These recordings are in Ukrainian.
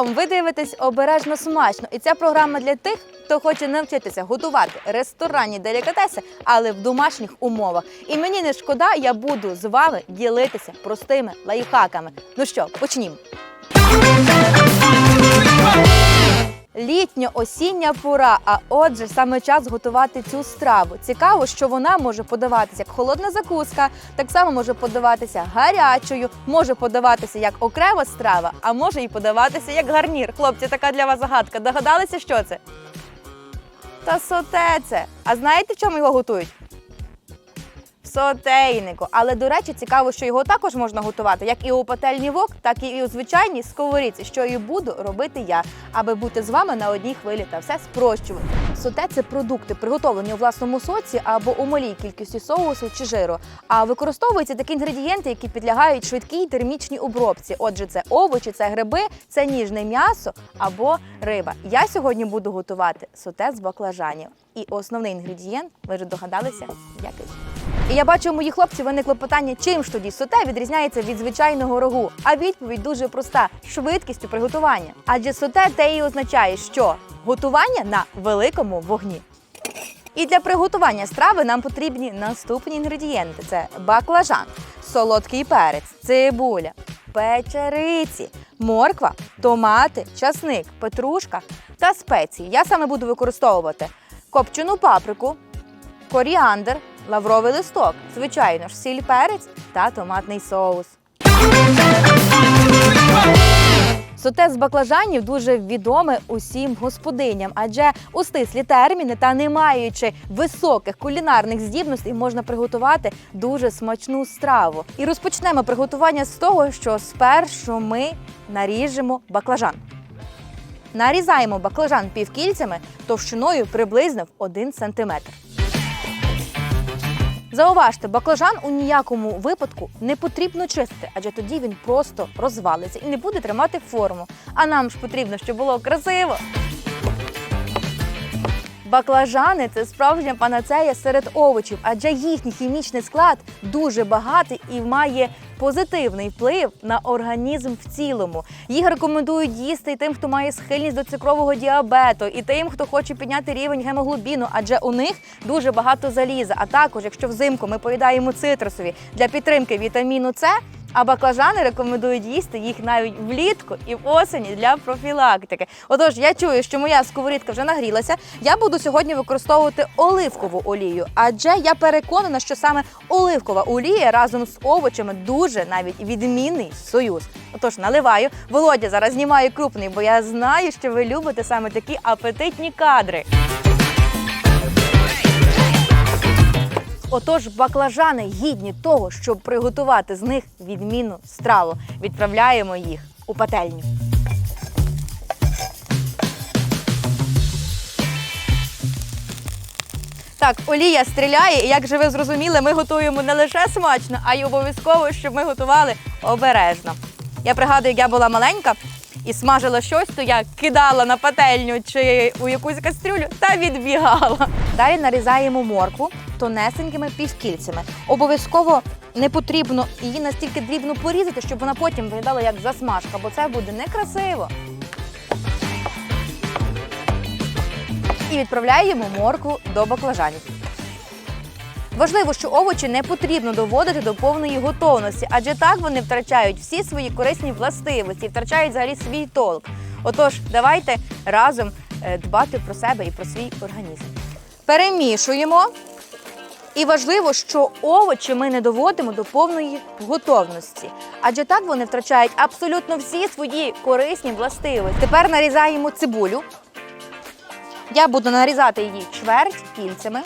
Разом ви дивитесь обережно смачно. І ця програма для тих, хто хоче навчитися готувати ресторанні делікатеси, але в домашніх умовах. І мені не шкода, я буду з вами ділитися простими лайфхаками. Ну що, почнімо. Літньо-осіння пора, а отже, саме час готувати цю страву. Цікаво, що вона може подаватися як холодна закуска, так само може подаватися гарячою, може подаватися як окрема страва, а може і подаватися як гарнір. Хлопці, така для вас загадка. Догадалися, що це? Та соте це. А знаєте, в чому його готують? Сотейнику. Але, до речі, цікаво, що його також можна готувати як і у пательні вок, так і у звичайній сковорідці, що і буду робити я, аби бути з вами на одній хвилі та все спрощувати. Соте це продукти, приготовлені у власному соці або у малій кількості соусу чи жиру. А використовуються такі інгредієнти, які підлягають швидкій термічній обробці. Отже, це овочі, це гриби, це ніжне м'ясо або риба. Я сьогодні буду готувати соте з баклажанів. І основний інгредієнт, ви вже догадалися, який. І я бачу, у моїх хлопців виникло питання, чим ж тоді соте відрізняється від звичайного рогу. А відповідь дуже проста: швидкістю приготування. Адже соте те і означає, що готування на великому вогні. І для приготування страви нам потрібні наступні інгредієнти: це баклажан, солодкий перець, цибуля, печериці, морква, томати, часник, петрушка та спеції. Я саме буду використовувати копчену паприку, коріандр, лавровий листок, звичайно ж, сіль перець та томатний соус. Соте з баклажанів дуже відоме усім господиням, адже у стислі терміни та не маючи високих кулінарних здібностей, можна приготувати дуже смачну страву. І розпочнемо приготування з того, що спершу ми наріжемо баклажан. Нарізаємо баклажан півкільцями товщиною приблизно в 1 см. Зауважте, баклажан у ніякому випадку не потрібно чистити, адже тоді він просто розвалиться і не буде тримати форму. А нам ж потрібно, щоб було красиво. Баклажани це справжня панацея серед овочів, адже їхній хімічний склад дуже багатий і має позитивний вплив на організм в цілому. Їх рекомендують їсти і тим, хто має схильність до цукрового діабету, і тим, хто хоче підняти рівень гемоглобіну, адже у них дуже багато заліза. А також, якщо взимку ми поїдаємо цитрусові для підтримки вітаміну С. А баклажани рекомендують їсти їх навіть влітку і в осені для профілактики. Отож, я чую, що моя сковорідка вже нагрілася. Я буду сьогодні використовувати оливкову олію, адже я переконана, що саме оливкова олія разом з овочами дуже навіть відмінний союз. Отож, наливаю. Володя зараз знімає крупний, бо я знаю, що ви любите саме такі апетитні кадри. Отож, баклажани гідні того, щоб приготувати з них відмінну страву. Відправляємо їх у пательню. Так, олія стріляє, і як же ви зрозуміли, ми готуємо не лише смачно, а й обов'язково, щоб ми готували обережно. Я пригадую, як я була маленька і смажила щось, то я кидала на пательню чи у якусь кастрюлю та відбігала. Далі нарізаємо моркву тонесенькими півкільцями. Обов'язково не потрібно її настільки дрібно порізати, щоб вона потім виглядала як засмажка, бо це буде некрасиво. І відправляємо моркву до баклажанів. Важливо, що овочі не потрібно доводити до повної готовності, адже так вони втрачають всі свої корисні властивості, втрачають взагалі свій толк. Отож, давайте разом е, дбати про себе і про свій організм. Перемішуємо. І важливо, що овочі ми не доводимо до повної готовності, адже так вони втрачають абсолютно всі свої корисні властивості. Тепер нарізаємо цибулю. Я буду нарізати її чверть кільцями.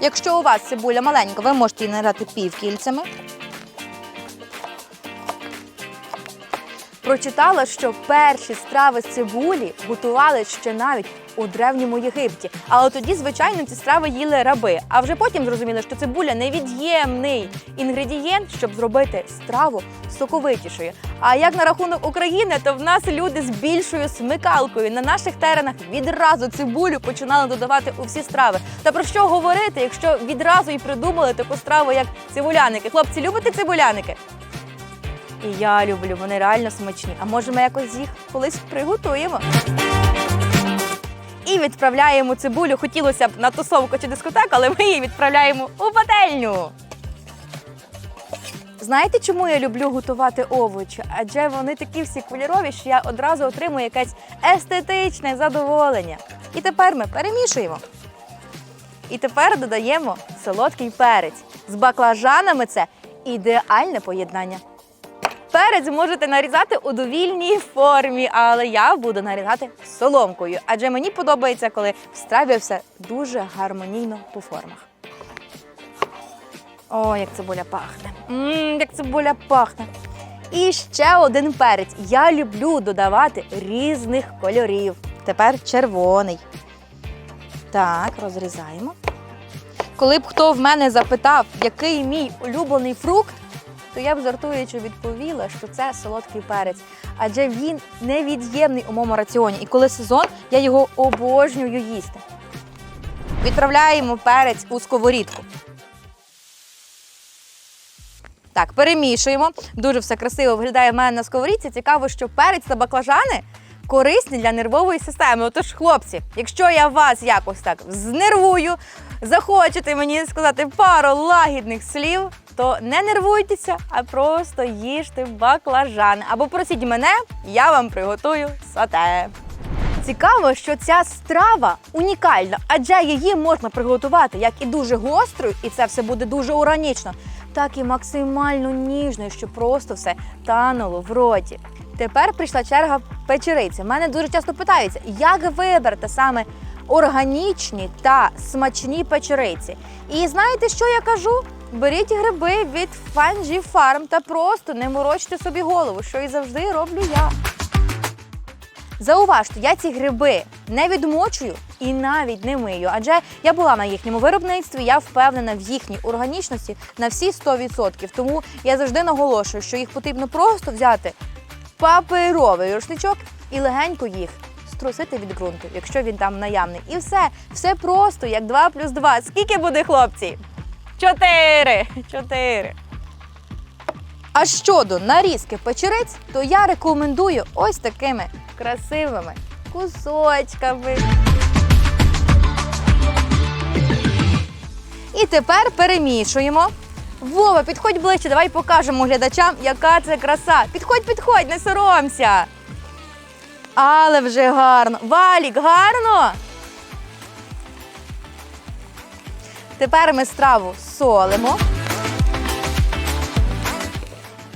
Якщо у вас цибуля маленька, ви можете її нарізати півкільцями. Прочитала, що перші страви з цибулі готували ще навіть у древньому Єгипті. Але тоді, звичайно, ці страви їли раби. А вже потім зрозуміли, що цибуля невід'ємний інгредієнт, щоб зробити страву соковитішою. А як на рахунок України, то в нас люди з більшою смикалкою на наших теренах відразу цибулю починали додавати у всі страви. Та про що говорити, якщо відразу і придумали таку страву, як цибуляники? Хлопці, любите цибуляники? І я люблю, вони реально смачні. А може ми якось їх колись приготуємо? І відправляємо цибулю. Хотілося б на тусовку чи дискотеку, але ми її відправляємо у пательню. Знаєте, чому я люблю готувати овочі? Адже вони такі всі кольорові, що я одразу отримую якесь естетичне задоволення. І тепер ми перемішуємо. І тепер додаємо солодкий перець. З баклажанами це ідеальне поєднання. Перець можете нарізати у довільній формі, але я буду нарізати соломкою, адже мені подобається, коли в страві все дуже гармонійно по формах. О, як цибуля пахне. Мм, як цибуля пахне. І ще один перець. Я люблю додавати різних кольорів. Тепер червоний. Так, розрізаємо. Коли б хто в мене запитав, який мій улюблений фрукт, то я б жартуючи відповіла, що це солодкий перець, адже він невід'ємний у моєму раціоні. І коли сезон, я його обожнюю їсти. Відправляємо перець у сковорідку. Так, перемішуємо. Дуже все красиво виглядає в мене на сковорідці. Цікаво, що перець та баклажани корисні для нервової системи. Отож, хлопці, якщо я вас якось так знервую, захочете мені сказати пару лагідних слів, то не нервуйтеся, а просто їжте баклажани. Або просіть мене, я вам приготую сате. Цікаво, що ця страва унікальна, адже її можна приготувати як і дуже гострою, і це все буде дуже органічно, так і максимально ніжною, щоб просто все тануло в роті. Тепер прийшла черга печериці. Мене дуже часто питаються, як вибрати саме органічні та смачні печериці. І знаєте, що я кажу? Беріть гриби від Fanji Farm та просто не морочте собі голову, що і завжди роблю я. Зауважте, я ці гриби не відмочую і навіть не мию, адже я була на їхньому виробництві, я впевнена в їхній органічності на всі 100%. Тому я завжди наголошую, що їх потрібно просто взяти паперовий рушничок і легенько їх струсити від ґрунту, якщо він там наявний. І все, все просто, як 2 плюс 2. Скільки буде, хлопці? Чотири. Чотири. А щодо нарізки печериць, то я рекомендую ось такими красивими кусочками. І тепер перемішуємо. Вова, підходь ближче, давай покажемо глядачам, яка це краса. Підходь, підходь, не соромся. Але вже гарно. Валік, гарно. Тепер ми страву солимо.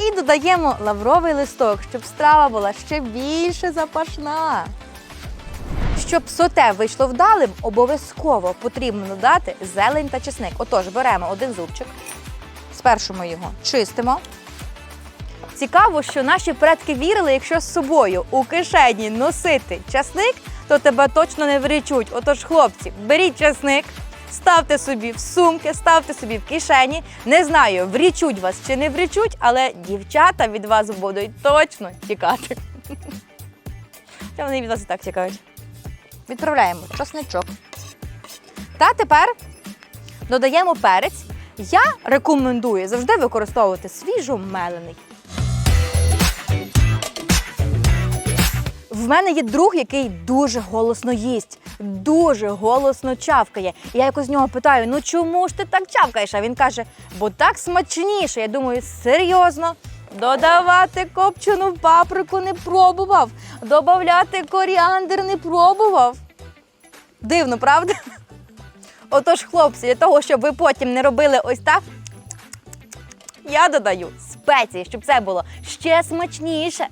І додаємо лавровий листок, щоб страва була ще більше запашна. Щоб соте вийшло вдалим, обов'язково потрібно додати зелень та чесник. Отож, беремо один зубчик, спершу ми його чистимо. Цікаво, що наші предки вірили, якщо з собою у кишені носити часник, то тебе точно не врічуть. Отож, хлопці, беріть часник, ставте собі в сумки, ставте собі в кишені. Не знаю, врічуть вас чи не врічуть, але дівчата від вас будуть точно тікати. Та вони від вас і так тікають. Відправляємо часничок. Та тепер додаємо перець. Я рекомендую завжди використовувати свіжо мелений. В мене є друг, який дуже голосно їсть, дуже голосно чавкає. Я якось з нього питаю: ну чому ж ти так чавкаєш? А він каже, бо так смачніше. Я думаю, серйозно. Додавати копчену паприку не пробував. Додавати коріандр не пробував. Дивно, правда? Отож, хлопці, для того, щоб ви потім не робили ось так, я додаю спеції, щоб це було ще смачніше.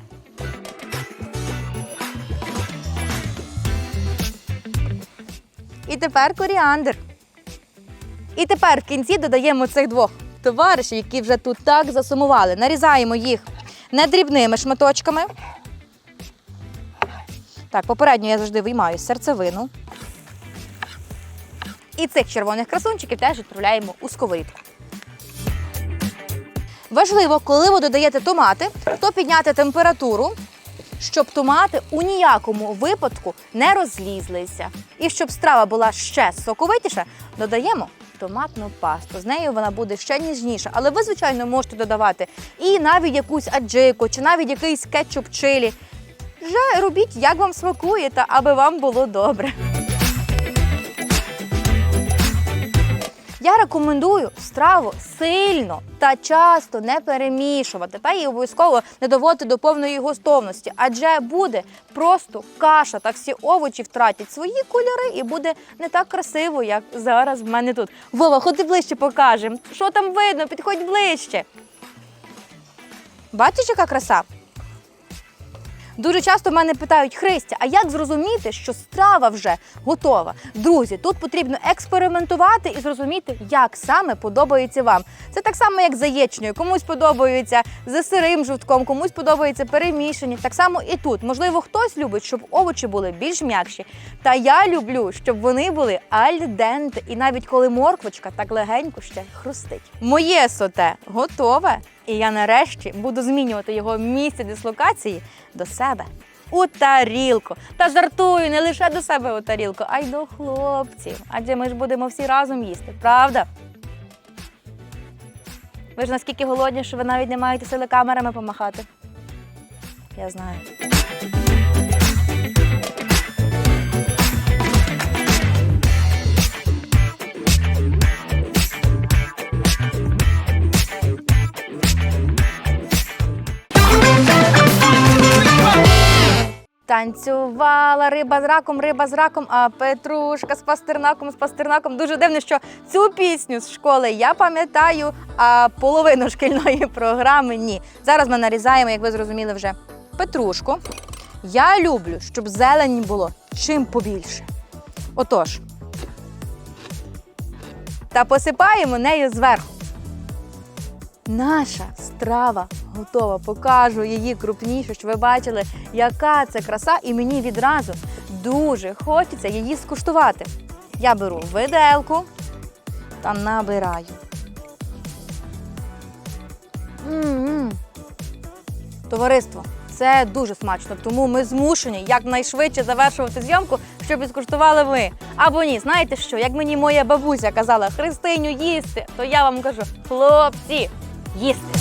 І тепер коріандр. І тепер в кінці додаємо цих двох товаришів, які вже тут так засумували. Нарізаємо їх не дрібними шматочками. Так, попередньо я завжди виймаю серцевину. І цих червоних красунчиків теж відправляємо у сковорідку. Важливо, коли ви додаєте томати, то підняти температуру, щоб томати у ніякому випадку не розлізлися. І щоб страва була ще соковитіша, додаємо томатну пасту. З нею вона буде ще ніжніша. Але ви, звичайно, можете додавати і навіть якусь аджику, чи навіть якийсь кетчуп чилі. Вже робіть, як вам смакує, та аби вам було добре. Я рекомендую страву сильно та часто не перемішувати та і обов'язково не доводити до повної готовності, адже буде просто каша та всі овочі втратять свої кольори і буде не так красиво, як зараз в мене тут. Вова, ходи ближче покажемо. Що там видно? Підходь ближче. Бачиш, яка краса? Дуже часто мене питають, Христя, а як зрозуміти, що страва вже готова? Друзі, тут потрібно експериментувати і зрозуміти, як саме подобається вам. Це так само, як з яєчнею. Комусь подобається з сирим жовтком, комусь подобається перемішані. Так само і тут. Можливо, хтось любить, щоб овочі були більш м'якші. Та я люблю, щоб вони були альденте. І навіть коли морквочка так легенько ще хрустить. Моє соте готове. І я нарешті буду змінювати його місце дислокації до себе у тарілку. Та жартую не лише до себе у тарілку, а й до хлопців. Адже ми ж будемо всі разом їсти, правда? Ви ж наскільки голодні, що ви навіть не маєте сили камерами помахати. Я знаю. Танцювала риба з раком, риба з раком, а Петрушка з пастернаком, з пастернаком. Дуже дивно, що цю пісню з школи я пам'ятаю, а половину шкільної програми ні. Зараз ми нарізаємо, як ви зрозуміли, вже петрушку. Я люблю, щоб зелені було чим побільше. Отож. Та посипаємо нею зверху. Наша страва готова. Покажу її крупніше, щоб ви бачили, яка це краса, і мені відразу дуже хочеться її скуштувати. Я беру виделку та набираю. М-м. Товариство, це дуже смачно, тому ми змушені якнайшвидше завершувати зйомку, щоб і скуштували ви. Або ні, знаєте що? Як мені моя бабуся казала Христиню їсти, то я вам кажу, хлопці, їсти.